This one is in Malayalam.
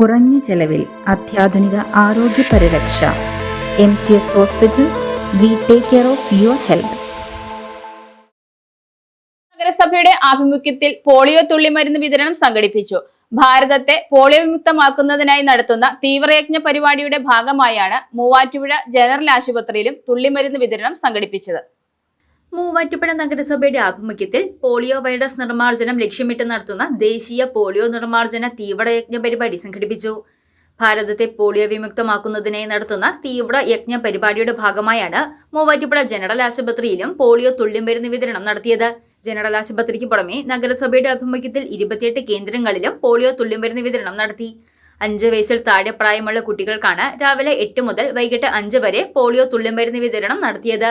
കുറഞ്ഞ ചെലവിൽ അത്യാധുനിക ആരോഗ്യ പരിരക്ഷ. M C S hospital we take care of your health. നഗരസഭയുടെ ആഭിമുഖ്യത്തിൽ പോളിയോ തുള്ളിമരുന്ന് വിതരണം സംഘടിപ്പിച്ചു. ഭാരതത്തെ പോളിയോ വിമുക്തമാക്കുന്നതിനായി നടത്തുന്ന തീവ്രയജ്ഞ പരിപാടിയുടെ ഭാഗമായാണ് മൂവാറ്റുപുഴ ജനറൽ ആശുപത്രിയിലും തുള്ളിമരുന്ന് വിതരണം സംഘടിപ്പിച്ചത്. മൂവാറ്റുപുഴ നഗരസഭയുടെ ആഭിമുഖ്യത്തിൽ പോളിയോ വൈറസ് നിർമ്മാർജനം ലക്ഷ്യമിട്ട് നടത്തുന്ന ദേശീയ പോളിയോ നിർമ്മാർജന തീവ്രയജ്ഞ പരിപാടി സംഘടിപ്പിച്ചു. ഭാരതത്തെ പോളിയോ വിമുക്തമാക്കുന്നതിനായി നടത്തുന്ന തീവ്ര യജ്ഞ പരിപാടിയുടെ ഭാഗമായാണ് മൂവാറ്റുപുഴ ജനറൽ ആശുപത്രിയിലും പോളിയോ തുള്ളിമരുന്ന് വിതരണം നടത്തിയത്. ജനറൽ ആശുപത്രിക്ക് പുറമെ നഗരസഭയുടെ ആഭിമുഖ്യത്തിൽ ഇരുപത്തിയെട്ട് കേന്ദ്രങ്ങളിലും പോളിയോ തുള്ളിമരുന്ന് വിതരണം നടത്തി. അഞ്ച് വയസ്സിൽ താഴെ പ്രായമുള്ള കുട്ടികൾക്കാണ് രാവിലെ എട്ട് മുതൽ വൈകിട്ട് അഞ്ച് വരെ പോളിയോ തുള്ളിമരുന്ന് വിതരണം നടത്തിയത്.